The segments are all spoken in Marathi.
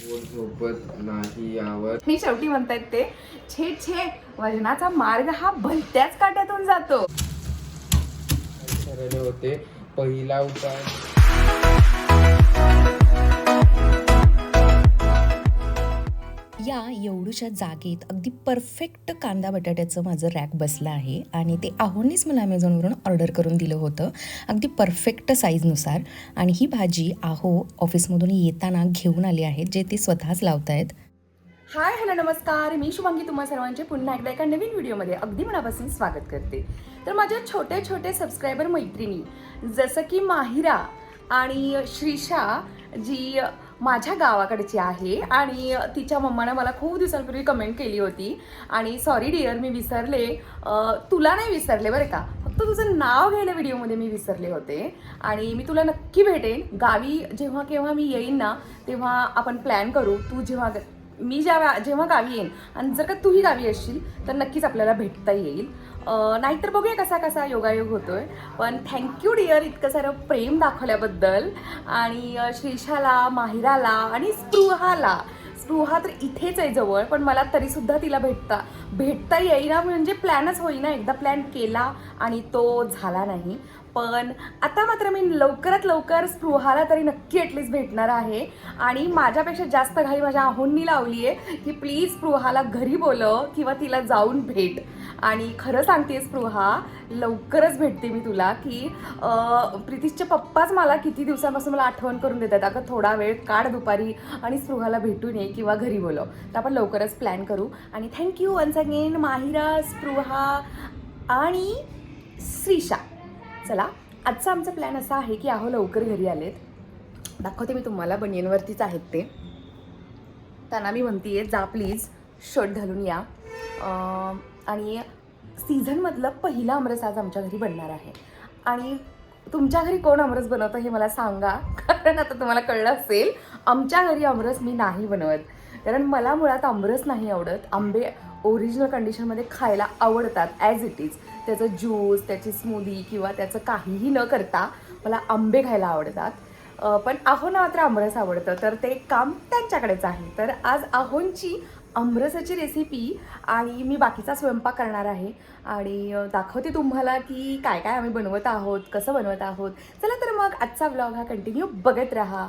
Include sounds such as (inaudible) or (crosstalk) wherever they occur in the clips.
झोपत नाही यावर. मी शेवटी म्हणतायत ते छे छे वजनाचा मार्ग हा भलत्याच काट्यातून जातो. होते. पहिला उपाय या एवढूच्या जागेत अगदी परफेक्ट कांदा बटाट्याचं माझं रॅक बसलं आहे. आणि ते आहोनीच मला ॲमेझॉनवरून ऑर्डर करून दिलं होतं. अगदी परफेक्ट साईजनुसार आणि ही भाजी आहो ऑफिसमधून येताना घेऊन आली आहे जे ते स्वतःच लावत आहेत हाय हॅलो नमस्कार. मी शुभांगी तुम्हा सर्वांचे पुन्हा एकदा एका नवीन व्हिडिओमध्ये अगदी मनापासून स्वागत करते. तर माझ्या छोटे छोटे सबस्क्रायबर मैत्रिणी जसं की माहिरा आणि श्रीषा जी माझ्या गावाकडची आहे आणि तिच्या मम्मानं मला खूप दिवसांपूर्वी कमेंट केली होती. आणि सॉरी डिअर मी विसरले. तुला नाही विसरले बरं का? फक्त तुझं नाव घ्यायला व्हिडिओमध्ये मी विसरले होते. आणि मी तुला नक्की भेटेन. गावी जेव्हा केव्हा मी येईन ना तेव्हा आपण प्लॅन करू. तू जेव्हा मी ज्या जेव्हा गावी येईन आणि जर का तूही गावी असशील तर नक्कीच आपल्याला भेटता येईल. नाहीतर बघूया कसा कसा योगायोग होतोय. पण थँक्यू डिअर इतकं सारं प्रेम दाखवल्याबद्दल. आणि श्रीषाला माहिराला आणि स्पृहाला. स्पृहा तर इथेच आहे जवळ पण मला तरीसुद्धा तिला भेटता भेटता येईना म्हणजे प्लॅनच होईना. एकदा प्लॅन केला आणि तो झाला नाही. पण आता मात्र मी लवकरात लवकर स्पृहाला तरी नक्की ॲटलीस्ट भेटणार आहे. आणि माझ्यापेक्षा जास्त घाई माझ्या आहोंनी लावली आहे की प्लीज स्पृहाला घरी बोलव किंवा तिला जाऊन भेट. आणि खरं सांगते स्पृहा लवकरच भेटते मी तुला की अं, प्रितीशचे पप्पाच मला किती दिवसापासून मला आठवण करून देतात. अगं थोडा वेळ काढ दुपारी आणि स्पृहाला भेटून ये किंवा घरी बोलव. तर आपण लवकरच प्लॅन करू. आणि thank you once again Mahira Spruha आणि श्रीशा. चला आजचा आमचा प्लॅन असा आहे की अहो लवकर घरी आलेत. दाखवते मी तुम्हाला बनियनवरतीच आहेत ते. त्यांना मी म्हणतीये जा प्लीज शर्ट घालून या. आणि सीझनमधलं पहिला आमरस आज आमच्या घरी बनणार आहे. आणि तुमच्या घरी कोण आमरस बनवतं हे मला सांगा. कारण आता तुम्हाला कळलं असेल आमच्या घरी आमरस मी नाही बनवत. कारण मला मुळात आमरस नाही आवडत. आंबे ओरिजिनल कंडिशनमध्ये खायला आवडतात ॲज इट इज त्याचं ज्यूस त्याची स्मूदी किंवा त्याचं काहीही न करता मला आंबे खायला आवडतात. पण पण आहोंना मात्र आमरस आवडतं. तर ते काम त्यांच्याकडेच आहे. तर आज आहोंची आमरसाची रेसिपी आणि मी बाकीचा स्वयंपाक करणार आहे. आणि दाखवते तुम्हाला की काय काय आम्ही बनवत आहोत कसं बनवत आहोत. चला तर मग आजचा व्लॉग हा कंटिन्यू बघत राहा.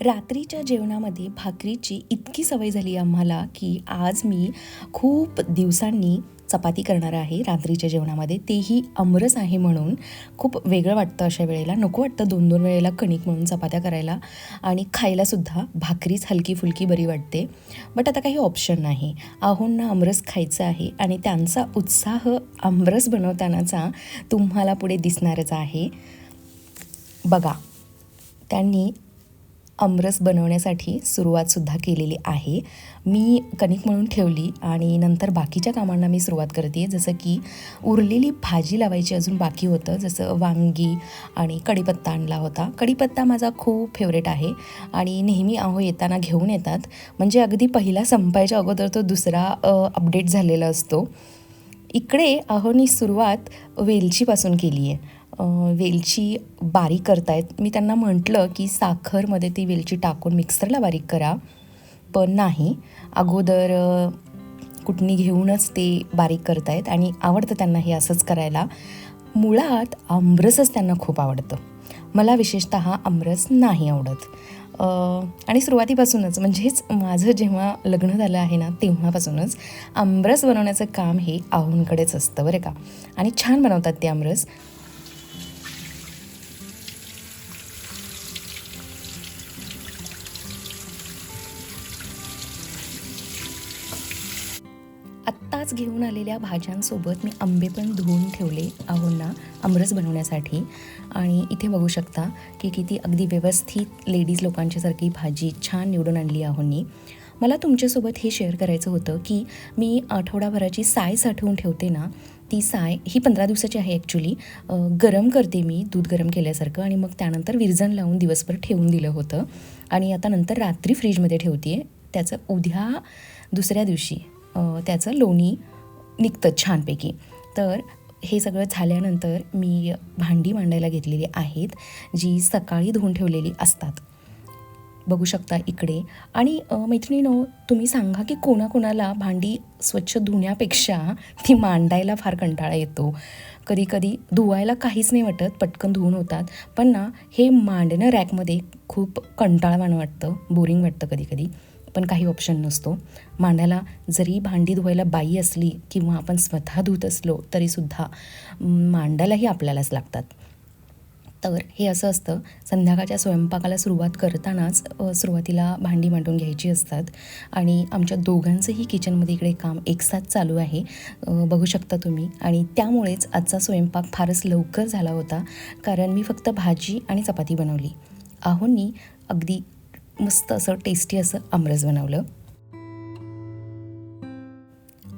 रात्रीच्या जेवणामध्ये भाकरीची इतकी सवय झाली आम्हाला की आज मी खूप दिवसांनी चपाती करणार आहे रात्रीच्या जेवणामध्ये. तेही अमरस आहे म्हणून खूप वेगळं वाटतं अशा वेळेला. नको वाटतं दोन दोन वेळेला कणिक म्हणून चपात्या करायला. आणि खायलासुद्धा भाकरीच हलकी फुलकी बरी वाटते. बट आता काही ऑप्शन नाही. आहोंना आमरस खायचं आहे आणि त्यांचा उत्साह आमरस बनवतानाचा तुम्हाला पुढे दिसणारच आहे. बघा त्यांनी आमरस बनवण्यासाठी सुरुवातसुद्धा केलेली आहे. मी कणिक म्हणून ठेवली आणि नंतर बाकीच्या कामांना मी सुरुवात करते. जसं की उरलेली भाजी लावायची अजून बाकी होतं. जसं वांगी आणि कढीपत्ता आणला होता. कढीपत्ता माझा खूप फेवरेट आहे आणि नेहमी आहो येताना घेऊन येतात. म्हणजे अगदी पहिला संपायच्या अगोदर तो दुसरा अपडेट झालेला असतो. इकडे आहोनी सुरुवात वेलचीपासून केली आहे वेलची बारीक करतायत. मी त्यांना म्हटलं की साखरमध्ये ती वेलची टाकून मिक्सरला बारीक करा. पण नाही. अगोदर कुटणी घेऊनच ते बारीक करतायत आणि आवडतं त्यांना हे असंच करायला. मुळात आमरसच त्यांना खूप आवडतं. मला विशेषतः आमरस नाही आवडत. आणि सुरुवातीपासूनच म्हणजेच माझं जेव्हा लग्न झालं आहे ना तेव्हापासूनच आमरस बनवण्याचं काम हे आहोंकडेच असतं बरं का. आणि छान बनवतात ते आमरस. आत्ताच घेऊन आलेल्या भाज्यांसोबत मी आंबे पण धुवून ठेवले आहोंना आमरस बनवण्यासाठी. आणि इथे बघू शकता की किती अगदी व्यवस्थित लेडीज लोकांच्यासारखी भाजी छान निवडून आणली आहोंनी. मला तुमच्यासोबत हे शेअर करायचं होतं की मी आठवडाभराची साय साठवून ठेवते ना ती साय ही पंधरा दिवसाची आहे ॲक्च्युली गरम करते मी दूध गरम केल्यासारखं आणि मग त्यानंतर विरजण लावून दिवसभर ठेवून दिलं होतं. आणि आता नंतर रात्री फ्रीजमध्ये ठेवते त्याचं उद्या दुसऱ्या दिवशी. त्याचं लोणी निघतं छानपैकी. तर हे सगळं झाल्यानंतर मी भांडी मांडायला घेतलेली आहेत जी सकाळी धुवून ठेवलेली असतात. बघू शकता इकडे. आणि मैत्रिणीनो तुम्ही सांगा की कोणाकोणाला भांडी स्वच्छ धुण्यापेक्षा ती मांडायला फार कंटाळा येतो. कधी कधी धुवायला काहीच नाही वाटत पटकन धुवून होतात. पण ना हे मांडणं रॅकमध्ये खूप कंटाळवाणं वाटतं बोरिंग वाटतं कधी कधी पण काही ऑप्शन नसतो. मांडायला जरी भांडी धुवायला बाई असली किंवा आपण स्वतः धुत असलो तरीसुद्धा मांडायलाही आपल्यालाच लागतात. तर हे असं असतं. संध्याकाळच्या स्वयंपाकाला सुरुवात करतानाच सुरुवातीला भांडी मांडून घ्यायची असतात. आणि आमच्या दोघांचंही किचनमध्ये इकडे काम एकसाथ चालू आहे. बघू शकता तुम्ही. आणि त्यामुळेच आजचा स्वयंपाक फारच लवकर झाला होता. कारण मी फक्त भाजी आणि चपाती बनवली. आहोंनी अगदी मस्त असं टेस्टी असं आमरस बनवलं.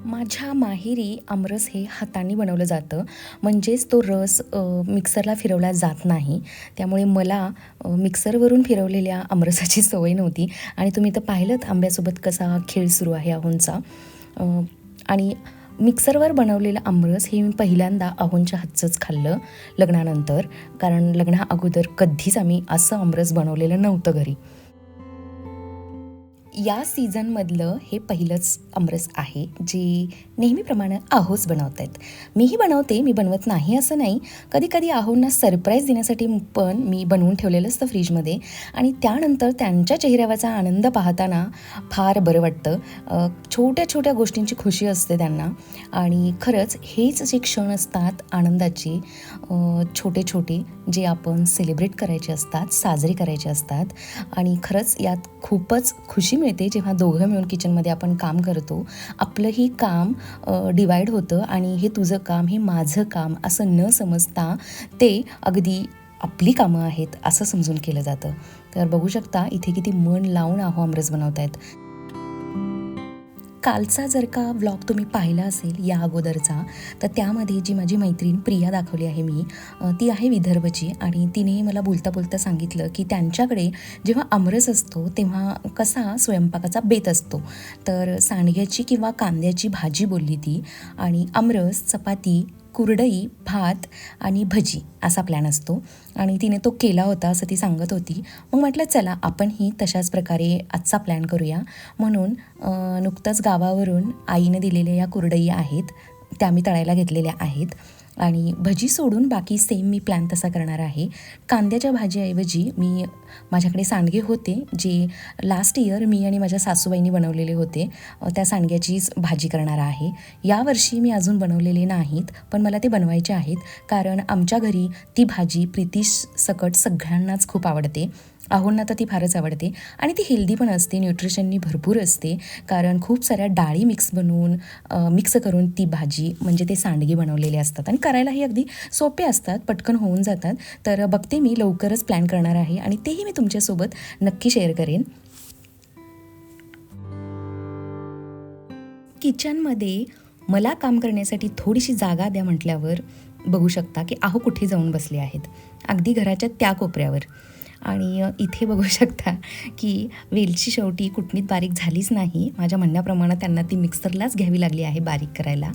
माझ्या माहेरी आमरस हे हाताने बनवलं जातं. म्हणजेच तो रस मिक्सरला फिरवला जात नाही. त्यामुळे मला मिक्सरवरून फिरवलेल्या आमरसाची सवय नव्हती. आणि तुम्ही तर पाहिलं आंब्यासोबत कसा खेळ सुरू आहे आहोंचा. आणि मिक्सरवर बनवलेलं आमरस हे मी पहिल्यांदा आहोंच्या हातचंच खाल्लं लग्नानंतर. कारण लग्ना अगोदर कधीच आम्ही असं आमरस बनवलेलं नव्हतं घरी. या सीझनमधलं हे पहिलंच आमरस आहे जे नेहमीप्रमाणे आहोच बनवत आहेत मीही बनवते मी बनवत नाही असं नाही. कधी कधी आहोंना सरप्राईज देण्यासाठी पण मी बनवून ठेवलेलं असतं फ्रीजमध्ये. आणि त्यानंतर त्यांच्या चेहऱ्यावरचा आनंद पाहताना फार बरं वाटतं. छोट्या छोट्या गोष्टींची खुशी असते त्यांना. आणि खरंच हेच जे क्षण असतात आनंदाचे छोटे छोटे जे आपण सेलिब्रेट करायचे असतात साजरे करायचे असतात. आणि खरंच यात खूपच खुशी मिळते. जेव्हा दोघं मिळून किचनमध्ये आपण काम करतो आपलंही काम डिवाईड होतं आणि हे तुझं काम हे माझं काम असं न समजता ते अगदी आपली कामं आहेत असं समजून केलं जातं. तर बघू शकता इथे किती मन लावून आहो आमरस बनवतायत. कालचा जर का व्लॉग तुम्ही पाहिला असेल या अगोदरचा तर त्यामध्ये जी माझी मैत्रीण प्रिया दाखवली आहे मी ती आहे विदर्भची आणि तिने मला बोलता बोलता सांगितलं की त्यांच्याकडे जेव्हा आमरस असतो तेव्हा कसा स्वयंपाकाचा बेत असतो. तर सांडग्याची किंवा कांद्याची भाजी बोलली ती आणि आमरस चपाती कुरडई भात आणि भजी असा प्लॅन असतो. आणि तिने तो केला होता असं ती सांगत होती. मग म्हटलं चला आपणही तशाच प्रकारे आजचा प्लॅन करूया. म्हणून नुकतंच गावावरून आईनं दिलेल्या या कुरडई आहेत त्या मी तळायला घेतलेल्या आहेत. आणि भजी सोडून बाकी सेम मी प्लॅन तसा करणार आहे. कांद्याच्या भाजीऐवजी मी माझ्याकडे सांडगे होते जे लास्ट इयर मी आणि माझ्या सासूबाईंनी बनवलेले होते. त्या सांडग्याचीच भाजी करणार आहे. यावर्षी मी अजून बनवलेले नाहीत पण मला ते बनवायचे आहेत कारण आमच्या घरी ती भाजी प्रितीश सकट सगळ्यांनाच खूप आवडते. आहोंना तर ती फारच आवडते. आणि ती हेल्दी पण असते न्यूट्रिशननी भरपूर असते. कारण खूप साऱ्या डाळी मिक्स बनवून मिक्स करून ती भाजी म्हणजे ते सांडगे बनवलेले असतात. आणि करायलाही अगदी सोपे असतात पटकन होऊन जातात. तर बघते मी लवकरच प्लॅन करणार आहे. आणि तेही मी तुमच्यासोबत नक्की शेअर करेन. किचनमध्ये मला काम करण्यासाठी थोडीशी जागा द्या म्हटल्यावर बघू शकता की आहो कुठे जाऊन बसले आहेत. अगदी घराच्या त्या कोपऱ्यावर. आणि इथे बघू शकता की वेलची शेवटी कुटणीत बारीक झालीच नाही. माझ्या म्हणण्याप्रमाणे त्यांना ती मिक्सरलाच घ्यावी लागली आहे बारीक करायला.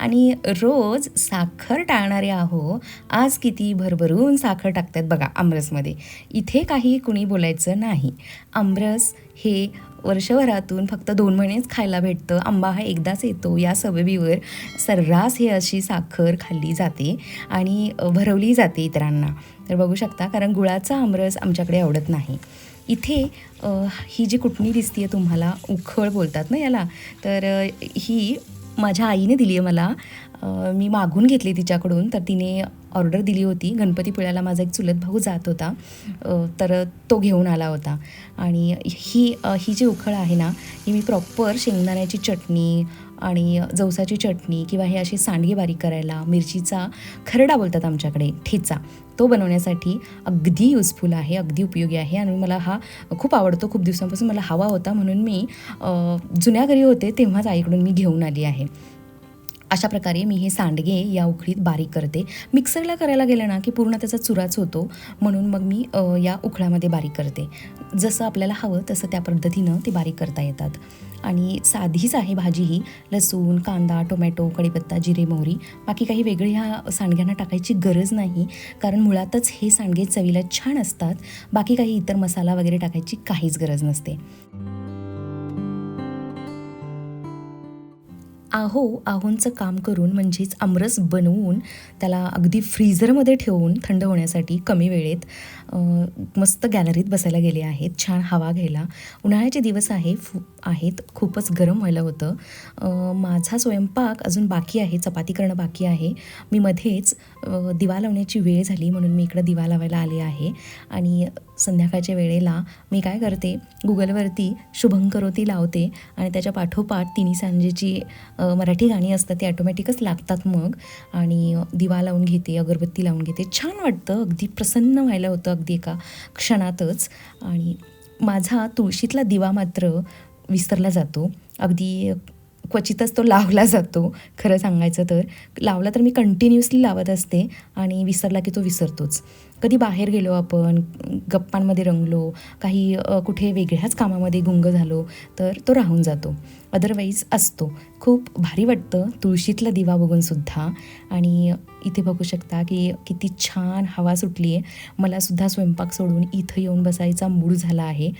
आणि रोज साखर टाळणारे आहो आज किती भरभरून साखर टाकतात बघा आमरसमध्ये. इथे काही कुणी बोलायचं नाही. आमरस हे वर्षभरातून फक्त दोन महिनेच खायला भेटतं. आंबा हा एकदाच येतो. या सबबीवर सर्रास हे अशी साखर खाल्ली जाते आणि भरवली जाते इतरांना. तर बघू शकता कारण गुळाचा आमरस आमच्याकडे आवडत नाही. इथे ही जी कुटणी आहे तुम्हाला उखळ बोलतात ना याला तर ही माझ्या आईने दिली आहे मला. मी मागून घेतली तिच्याकडून तर तिने ऑर्डर दिली होती. गणपतीपुळ्याला माझा एक चुलत भाऊ जात होता. तर तो घेऊन आला होता. आणि ही ही जी उखळ आहे ना ही मी प्रॉपर शेंगदाण्याची चटणी आणि जवसाची चटणी किंवा हे असे सांडगे बारीक करायला मिरचीचा खरडा बोलतात आमच्याकडे ठेचा. तो बनवण्यासाठी अगदी युजफुल आहे अगदी उपयोगी आहे आणि मला हा खूप आवडतो. खूप दिवसांपासून मला हवा होता म्हणून मी जुन्या घरी होते तेव्हाच आईकडून मी घेऊन आली आहे. अशा प्रकारे मी हे सांडगे या उखळीत बारीक करते. मिक्सरला करायला गेलं ना की पूर्ण त्याचा चुराच होतो म्हणून मग मी या उखळामध्ये बारीक करते. जसं आपल्याला हवं तसं त्या पद्धतीनं ते बारीक करता येतात. आणि साधीच आहे भाजी ही लसूण कांदा टोमॅटो कढीपत्ता जिरे मोहरी बाकी काही वेगळे ह्या सांडग्यांना टाकायची गरज नाही कारण मुळातच हे सांडगे चवीला छान असतात बाकी काही इतर मसाला वगैरे टाकायची काहीच गरज नसते. आहो आहोंचं काम करून म्हणजेच आमरस बनवून त्याला अगदी फ्रीझरमध्ये ठेवून थंड होण्यासाठी कमी वेळेत मस्त गॅलरीत बसायला गेले आहेत छान हवा घ्यायला. उन्हाळ्याचे दिवस आहे फु आहेत खूपच गरम व्हायला होतं. माझा स्वयंपाक अजून बाकी आहे चपाती करणं बाकी आहे. मी मध्येच दिवा लावण्याची वेळ झाली म्हणून मी इकडं दिवा लावायला आले आहे. आणि संध्याकाळच्या वेळेला मी काय करते गुगलवरती शुभंकरोती लावते आणि त्याच्या पाठोपाठ तिन्ही सांजेची मराठी गाणी असतात ती ॲटोमॅटिकच लागतात मग. आणि दिवा लावून घेते अगरबत्ती लावून घेते. छान वाटतं अगदी प्रसन्न व्हायला होतं अगदी एका क्षणातच. आणि माझा तुळशीतला दिवा मात्र विसरला जातो. अगदी क्वचितच तो लावला जातो खरं सांगायचं तर. लावला तर मी कंटिन्युअसली लावत असते आणि विसरला की तो विसरतोच. कधी बाहेर गेलो आपण गप्पांमध्ये रंगलो काही कुठे वेगळ्याच कामामध्ये गुंग झालो तर तो राहून जातो. अदरवाईज असतो. खूप भारी वाटतं तुळशीतला दिवा बघूनसुद्धा आणि इथे बघू शकता की किती छान हवा सुटली आहे मला सुद्धा स्वयंपाक सोडून इथं येऊन बसायचा मूड झाला आहे.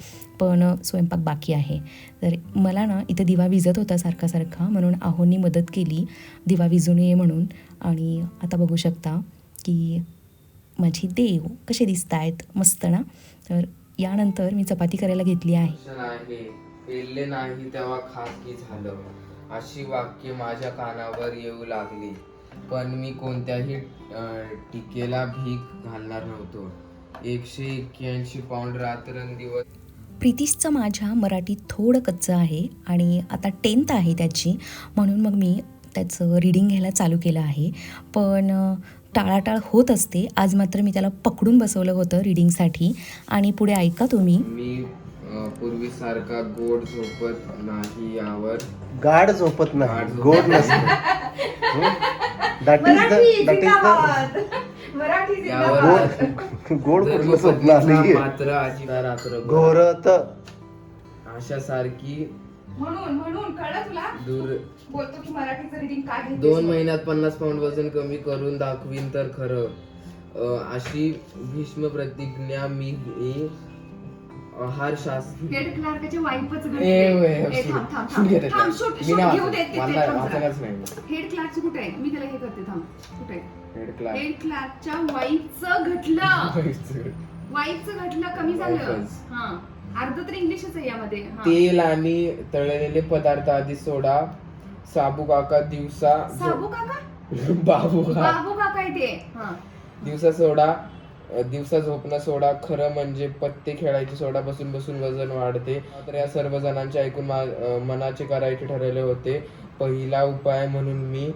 पण स्वयंपाक बाकी आहे. तर मला ना इथे दिवा विजत होता सारखा सारखा म्हणून आहोंनी मदत केली. दिवा विजू नये म्हणून. आणि आता बघू शकता की माझी देव कसे दिसत आहेत मस्त ना? तर यानंतर मी चपाती करायला घेतली आहे. पेरले नाही तेव्हा खाकी झालं? अशी वाक्य माझ्या कानावर येऊ लागली. पण मी कोणत्याही टीकेला भीक घालणार नव्हतो. एकशे एक्क्याऐंशी पाऊंड रात्रंदिवस प्रितिशचं माझ्या मराठीत थोडं कच्चं आहे आणि आता टेन्थ आहे त्याची म्हणून मग मी त्याचं रीडिंग घ्यायला चालू केलं आहे. पण टाळाटाळ होत असते. आज मात्र मी त्याला पकडून बसवलं होतं रीडिंगसाठी आणि पुढे ऐका तुम्ही. मी पूर्वीसारखा गोड झोपत नाही यावर. गाढ झोपत गाढ नाही झोपत गोड नसते. That is the that is the गोड कुठलं स्वप्न मात्र आजीला रात्र घोरत अशासारखी म्हणून म्हणून कळलं तुला दूर बोलतो की मराठीचं रिडिंग काय घेतेस? दोन महिन्यात पन्नास पाऊंड वजन कमी करून दाखवीन तर खरं अं, अशी भीष्म प्रतिज्ञा मी मी आहार शास्त्र हेड क्लार्कचे वाईफच घडले. ए, वय, ए, shoot. थांब, थांब, Shoot थांब. घेते थांब, त्याला. shoot, मी shoot नाही घेऊ वाचत. देत, ते- ते मला थांब जरा. वाचनाच नाही हेड क्लार्कचे कुठे आहे मी त्याला हे करते थांब कुठे आहे? हेड क्लास हेड क्लार्कच्या वाईफचं घटलं. (laughs) वाईफचं घटलं कमी झालं. हा. अर्ध तर इंग्लिशच आहे यामध्ये. हा. तेल आणि तळलेले पदार्थ आधी सोडा. साबू काका दिवसा साबू काका? (laughs) बाबू का बाबू काका आहे ते हा. दिवसा सोडा. अ, दिवसा झोपणं सोडा. खरं म्हणजे पत्ते खेळायची सोडा. बसून बसून वजन वाढते. तर या सर्व जणांचे ऐकून मा- अ, मनाचे करायचे ठरवले होते. पहिला उपाय म्हणून मी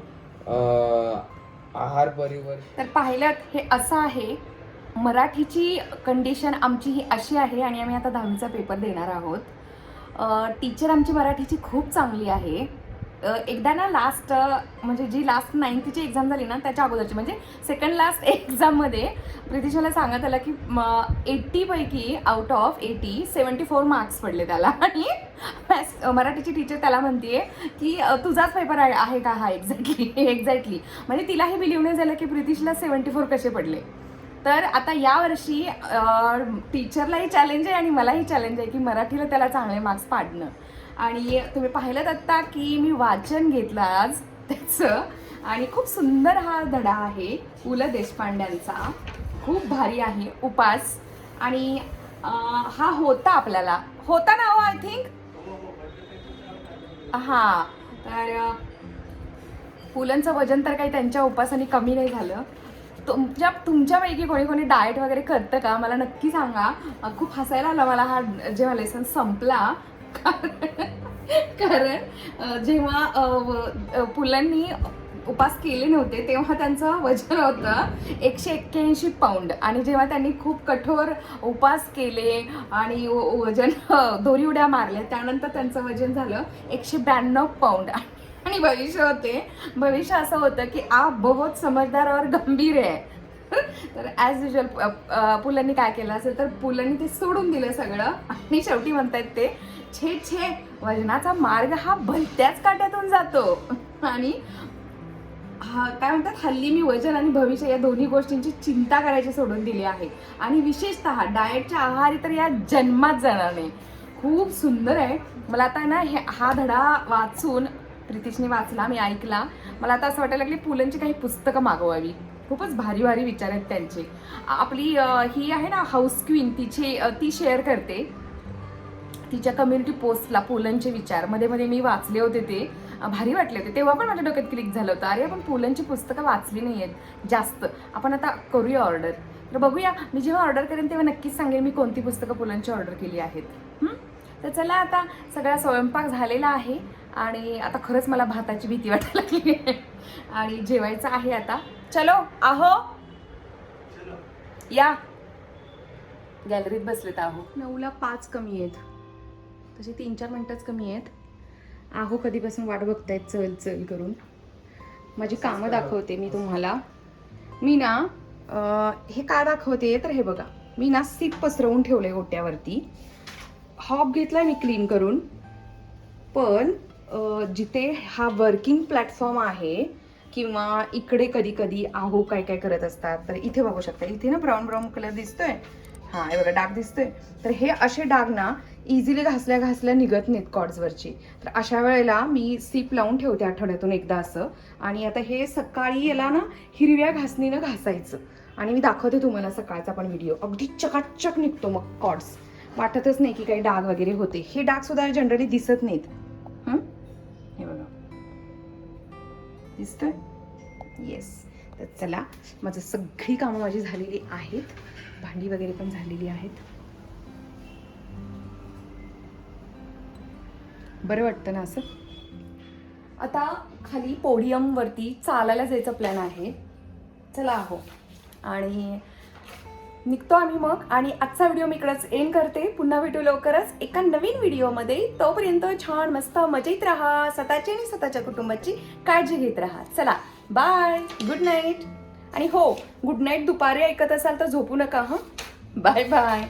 अ, आहार परिवर्तन तर पाहिलं हे असं आहे मराठीची कंडिशन आमची ही अशी आहे आणि आम्ही आता दहावीचा पेपर देणार आहोत. टीचर आमची मराठीची खूप चांगली आहे. एकदा ना लास्ट म्हणजे जी लास्ट नाईन्थची एक्झाम झाली ना त्याच्या अगोदरची म्हणजे सेकंड लास्ट एक्झाममध्ये (laughs) प्रितिशाला सांगत आलं की एट्टीपैकी out of eighty seventy four marks पडले त्याला. (laughs) आणि मराठीची टीचर त्याला म्हणते की तुझाच पेपर आहे का हा एक्झॅक्टली एक्झॅक्टली (laughs) म्हणजे तिलाही बिलीव बिलीव्ह नाही झालं की प्रितिशला सेवन्टी फोर कसे पडले. तर आता यावर्षी टीचरलाही चॅलेंज आहे आणि मलाही चॅलेंज आहे की मराठीला त्याला चांगले मार्क्स पाडणं. आणि तुम्ही पाहिलं आत्ता की मी वाचन घेतलं आज त्याचं. आणि खूप सुंदर हा धडा आहे पु ल देशपांड्यांचा. खूप भारी आहे उपास. आणि हा होता आपल्याला. होता ना हो आय थिंक हां. तर पुलांचं वजन तर काही त्यांच्या उपासाने कमी नाही झालं. तुमच्या तुमच्यापैकी कोणी कोणी डाएट वगैरे करतं का? मला नक्की सांगा. खूप हसायला आलं मला हा जेव्हा लेसन संपला. कारण जेव्हा पुलांनी उपास केले नव्हते तेव्हा त्यांचं वजन होतं एकशे एक्क्याऐंशी पाऊंड आणि जेव्हा त्यांनी खूप कठोर उपास केले आणि व- वजन दोरी उड्या मारल्या त्यानंतर त्यांचं वजन झालं एकशे ब्याण्णव पाऊंड आणि भविष्य होते भविष्य असं होतं की आप बहुत समजदार और गंभीर आहे. तर ॲज युजल पुलांनी काय केलं असेल तर पुलांनी ते सोडून दिलं सगळं. आणि शेवटी म्हणतायत ते छे छे वजनाचा मार्ग हा भलत्याच काट्यातून जातो. आणि हा काय म्हणतात हल्ली मी वजन आणि भविष्य या दोन्ही गोष्टींची चिंता करायची सोडून दिली आहे. आणि विशेषतः डाएटच्या आहारी तर या जन्मात जाणार नाही. खूप सुंदर आहे. मला आता ना हे हा धडा वाचून प्रितिशने वाचला मी ऐकला. मला आता असं वाटायला लागली पुलंची काही पुस्तकं मागवावी. खूपच भारी भारी विचार आहेत त्यांचे. आपली ही आहे ना हाऊस क्वीन तिचे ती शेअर करते. तिच्या कम्युनिटी पोस्टला पुलंचे विचार. मध्ये मध्ये मी वाचले होते ते. भारी वाटले होते. तेव्हा पण माझ्या डोक्यात क्लिक झालं होतं. अरे आपण पोलनची पुस्तकं वाचली नाही आहेत जास्त. आपण आता करूया ऑर्डर तर बघूया. मी जेव्हा ऑर्डर करेन तेव्हा नक्कीच सांगेन मी कोणती पुस्तकं पुलंची ऑर्डर केली आहेत. तर चला आता सगळा स्वयंपाक झालेला आहे. आणि आता खरंच मला भाताची भीती वाटायला लागली आहे. आणि जेवायचं आहे आता. चलो आहो. या. गॅलरीत बसलेत आहो. नऊला पाच कमी आहेत. तसे तीन चार मिनटंच कमी आहेत. आहो कधीपासून वाट बघतायत चल चल करून. माझी कामं दाखवते मी तुम्हाला. मी ना अं, हे का दाखवते? तर हे बघा. मी ना सीप पसरवून ठेवले ओट्यावरती. हॉप घेतलाय मी क्लीन करून. पण अं, जिथे हा वर्किंग प्लॅटफॉर्म आहे किंवा इकडे कधी कधी आहो काय काय करत असतात तर इथे बघू शकता. इथे ना ब्राऊन ब्राऊन कलर दिसतोय. हा हे बघा डाग दिसतोय. तर हे असे डाग ना इझिली घासल्या घासल्या निघत नाहीत कॉर्ड्सवरची तर अशा वेळेला मी सीप लावून ठेवते आठवड्यातून एकदा असं. आणि आता हे सकाळी याला ना हिरव्या घासणीनं घासायचं. आणि मी दाखवते तुम्हाला सकाळचा पण व्हिडिओ अगदी चकाचक निघतो मग कॉर्ड्स वाटतच नाही की काही डाग वगैरे होते. हे डाग सुद्धा जनरली दिसत नाहीत. दिसतोय? येस तर चला माझं सगळी कामं माझी झालेली आहेत. भांडी वगैरे पण झालेली आहेत. बरं वाटतं ना असं? आता खाली पोडियमवरती चालायला जायचा प्लॅन आहे. चला हो आणि निघतो आम्ही मग. आणि आजचा व्हिडिओ मी इकडंच एंड करते. पुन्हा भेटू लवकरच एका नवीन व्हिडिओमध्ये तोपर्यंत छान मस्त मजेत राहा. स्वतःची आणि स्वतःच्या कुटुंबाची काळजी घेत राहा. चला बाय गुड नाईट आणि हो गुड नाईट दुपारी ऐकत असाल तर झोपू नका हं? Bye bye